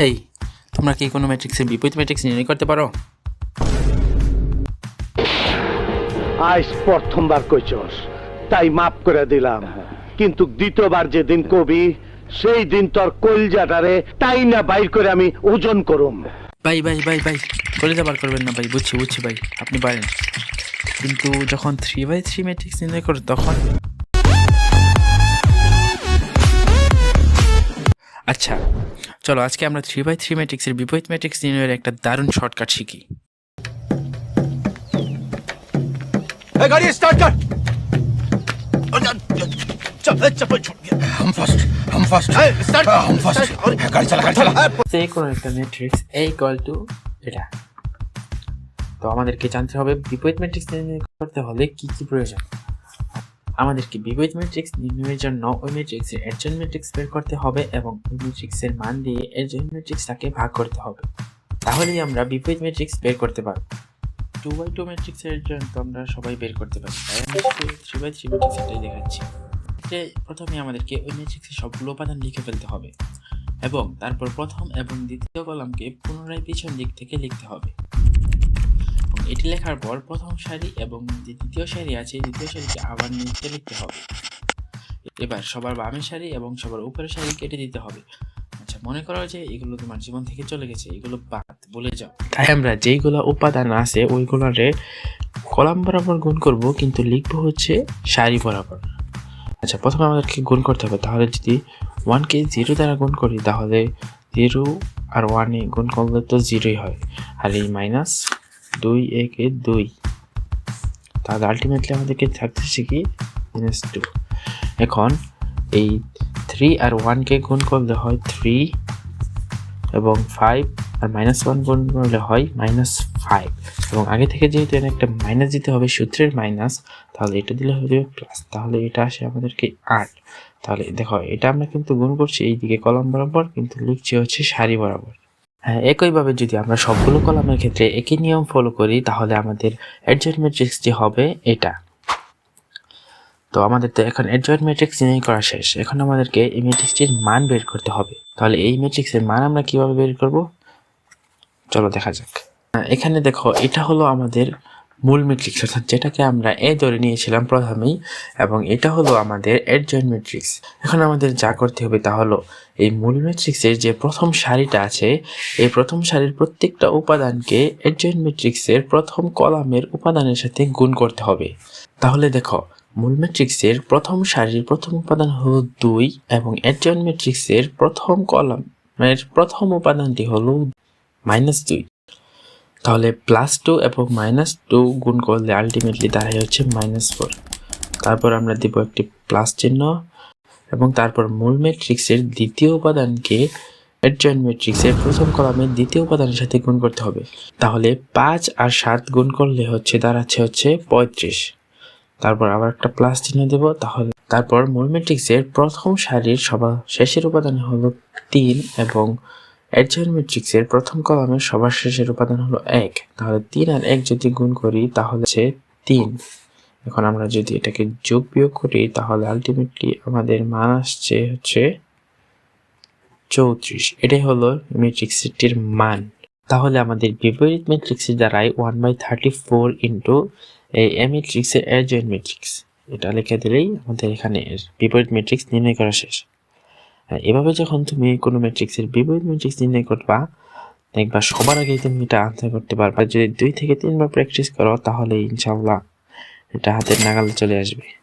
হেই তোমরা কি কোনো ম্যাট্রিক্সের বিপরীত ম্যাট্রিক্স নির্ণয় করতে পারো? আজ প্রথমবার কইছস তাই মাফ করে দিলাম। কিন্তু দ্বিতীয়বার যেদিন কবি সেই দিন তোর কলজাটারে তাই না বাইর করে আমি ওজন করুম। ভাই ভাই ভাই ভাই করে যাবার করবেন না ভাই বুঝছি বুঝছি ভাই আপনি পারেন। কিন্তু যখন থ্রি বাই থ্রি ম্যাট্রিক্স নির্ণয় করো তখন আচ্ছা চলো আজকে আমরা থ্রি বাই থ্রি ম্যাট্রিক্সের বিপরীত ম্যাট্রিক্স নির্ণয়ের একটা দারুণ শর্টকাট শিখি। তো আমাদেরকে জানতে হবে বিপরীত ম্যাট্রিক্স করতে হলে কি কি প্রয়োজন? আমাদেরকে বিপরীত ম্যাট্রিক্স নির্ণয়ের জন্য ওই ম্যাট্রিক্সের এডজয়েন্ট ম্যাট্রিক্স বের করতে হবে এবং ওই ম্যাট্রিক্সের মান দিয়ে এডজয়েন্ট ম্যাট্রিক্সটাকে ভাগ করতে হবে। তাহলেই আমরা বিপরীত ম্যাট্রিক্স বের করতে পারব। টু বাই টু ম্যাট্রিক্সের জন্য তো আমরা সবাই বের করতে পারি। তাই আমি থ্রি বাই থ্রি ম্যাট্রিক্স এটাই দেখাচ্ছি। প্রথমে আমাদেরকে ওই ম্যাট্রিক্সের সবগুলো উপাদান লিখে ফেলতে হবে এবং তারপর প্রথম এবং দ্বিতীয় কলামকে পুনরায় পিছন দিক থেকে লিখতে হবে। এটি লেখার পর প্রথম সারি এবং যে দ্বিতীয় সারি আছে দ্বিতীয় সারিকে আবার নিচে লিখতে হবে। এবার সবার বামের সারি এবং সবার উপরের সারি কেটে দিতে হবে। আচ্ছা মনে করো যে এগুলো তোমার জীবন থেকে চলে গেছে, এগুলো বাদ, বলে যাও। তাই আমরা যেইগুলো উপাদান আছে, ওইগুলোরে কলাম বরাবর গুণ করব, কিন্তু লিখব হচ্ছে সারি বরাবর। আচ্ছা প্রথমে আমাদেরকে গুণ করতে হবে। তাহলে যদি ওয়ানকে জিরো দ্বারা গুণ করি, তাহলে জিরো আর ওয়ানে গুণ করলে তো জিরোই হয়। আর এই মাইনাস দুই, একে দুই। তাহলে আলটিমেটলি আমাদেরকে থাকতে কি? মাইনাস টু এখন এই থ্রি আর ওয়ানকে গুণ করলে হয় থ্রি এবং ফাইভ আর মাইনাস ওয়ান গুণ করলে হয় মাইনাস ফাইভ এবং আগে থেকে যেহেতু এখানে একটা মাইনাস দিতে হবে, সূত্রের মাইনাস তাহলে এটা দিলে হবে প্লাস তাহলে এটা আসে আমাদেরকে আট। তাহলে দেখো, এটা আমরা কিন্তু গুণ করছি এইদিকে কলম বরাবর, কিন্তু লিখছি হচ্ছে সারি বরাবর। হ্যাঁ একইভাবে যদি আমরা সবগুলো কলামের ক্ষেত্রে একই নিয়ম ফলো করি তাহলে আমাদের অ্যাডজয়েন্ট ম্যাট্রিক্সটি হবে এটা। তো আমাদের তো এখন অ্যাডজয়েন্ট ম্যাট্রিক্স নির্ণয় করা শেষ। এখন আমাদেরকে এই ম্যাট্রিক্সটির মান বের করতে হবে। তাহলে এই ম্যাট্রিক্সের মান আমরা কীভাবে বের করব? চলো দেখা যাক। হ্যাঁ, এখানে দেখো এটা হলো আমাদের মূল ম্যাট্রিক্স অর্থাৎ যেটাকে আমরা এ ধরে নিয়েছিলাম প্রথমেই, এবং এটা হলো আমাদের অ্যাডজয়েন্ট ম্যাট্রিক্স এখন আমাদের যা করতে হবে তা হলো, এই মূল ম্যাট্রিক্সের যে প্রথম সারিটা আছে, এই প্রথম সারির প্রত্যেকটা উপাদানকে অ্যাডজয়েন্ট ম্যাট্রিক্সের প্রথম কলামের উপাদানের সাথে গুণ করতে হবে। তাহলে দেখো, মূল ম্যাট্রিক্সের প্রথম সারির প্রথম উপাদান হলো দুই, এবং অ্যাডজয়েন্ট ম্যাট্রিক্সের প্রথম কলামের প্রথম উপাদানটি হলো মাইনাস দুই। তাহলে প্লাস টু এবং মাইনাস টু গুণ করলে আলটিমেটলি দাঁড়ায় হচ্ছে মাইনাস ফোর তারপর আমরা দিব একটি প্লাস চিহ্ন এবং তারপর মূল ম্যাট্রিক্সের দ্বিতীয় উপাদানকে অ্যাডজয়েন্ট ম্যাট্রিক্সের প্রথম কলামের দ্বিতীয় উপাদানের সাথে গুণ করতে হবে। তাহলে পাঁচ আর সাত গুণ করলে হচ্ছে দাঁড়াচ্ছে হচ্ছে পঁয়ত্রিশ। তারপর আবার একটা প্লাস চিহ্ন দেব, তাহলে তারপর মূল ম্যাট্রিক্সের প্রথম সারির সবার শেষের উপাদান হলো তিন এবং অ্যাডজয়েন্ট ম্যাট্রিক্সের প্রথম কলামের সবার শেষের উপাদান হলো এক। তাহলে তিন আর এক যদি গুণ করি, তাহলে হচ্ছে তিন। এখন আমরা যদি এটাকে যোগ বিয়োগ করি, তাহলে আলটিমেটলি আমাদের মান আসছে হচ্ছে চৌত্রিশ। এটাই হলো ম্যাট্রিক্সটির মান। তাহলে আমাদের বিপরীত ম্যাট্রিক্সের দ্বারাই one by thirty four into এই এ ম্যাট্রিক্সের অ্যাডজয়েন্ট ম্যাট্রিক্স এটা লিখে দিলেই আমাদের এখানে বিপরীত ম্যাট্রিক্স নির্ণয় করা শেষ। এভাবে যখন তুমি কোনো ম্যাট্রিক্সের বিপরীত ম্যাট্রিক্স নির্ণয় করবা দেখবা সবার আগে তুমি এটা আনসার করতে পারবা। যদি দুই থেকে তিনবার প্র্যাকটিস করো, তাহলে ইনশাল্লাহ এটা হাতের নাগালে চলে আসবে।